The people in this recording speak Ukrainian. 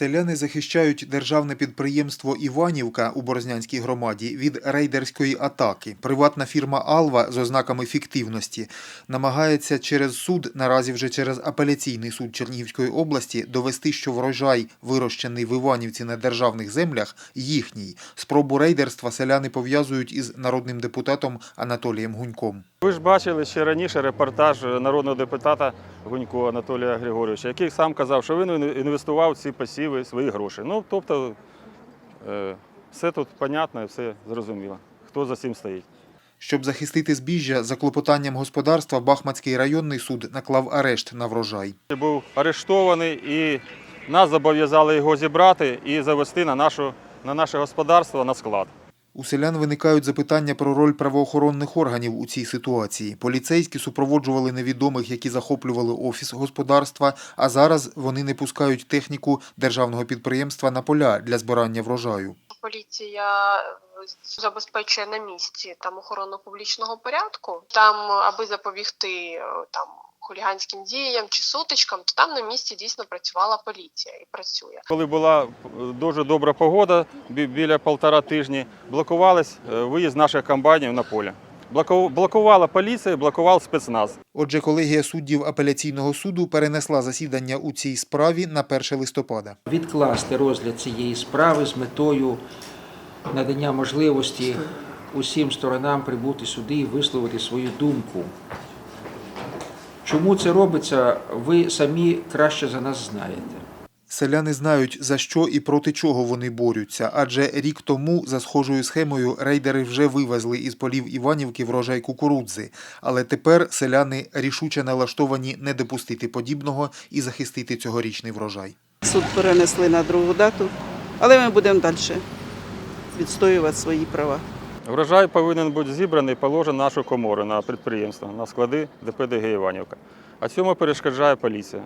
Селяни захищають державне підприємство Іванівка у Борзнянській громаді від рейдерської атаки. Приватна фірма Алва з ознаками фіктивності намагається через суд, наразі вже через апеляційний суд Чернігівської області, довести, що врожай, вирощений в Іванівці на державних землях, їхній. Спробу рейдерства селяни пов'язують із народним депутатом Анатолієм Гуньком. Ви ж бачили ще раніше репортаж народного депутата Гунько Анатолія Григорьовича, який сам казав, що він інвестував ці посіви свої гроші. Ну, тобто, е, все тут понятно і все зрозуміло, хто за цим стоїть. Щоб захистити збіжжя, за клопотанням господарства Бахмацький районний суд наклав арешт на врожай. Був арештований і нас зобов'язали його зібрати і завести на, нашу, на наше господарство на склад. У селян виникають запитання про роль правоохоронних органів у цій ситуації. Поліцейські супроводжували невідомих, які захоплювали офіс господарства, а зараз вони не пускають техніку державного підприємства на поля для збирання врожаю. Поліція е, забезпечує на місці там охорону публічного порядку. Там, аби запобігти е, там хуліганським діям чи сутичкам, то там на місці дійсно працювала поліція і працює. Коли була дуже добра погода, біля полтора тижні, блокувались е, виїзд наших комбайнів на поле. Блокувала поліція, блокував спецназ. Отже, колегія суддів апеляційного суду перенесла засідання у цій справі на 1 листопада. відкласти розгляд цієї справи з метою надання можливості усім сторонам прибути сюди і висловити свою думку. Чому це робиться, ви самі краще за нас знаєте. Селяни знають, за що і проти чого вони борються, адже рік тому за схожою схемою рейдери вже вивезли із полів Іванівки врожай кукурудзи. Але тепер селяни рішуче налаштовані не допустити подібного і захистити цьогорічний врожай. Суд перенесли на другу дату, але ми будемо далі відстоювати свої права. Врожай повинен бути зібраний, положений на нашу комору на підприємство, на склади ДПДГ Іванівка. А цьому перешкоджає поліція.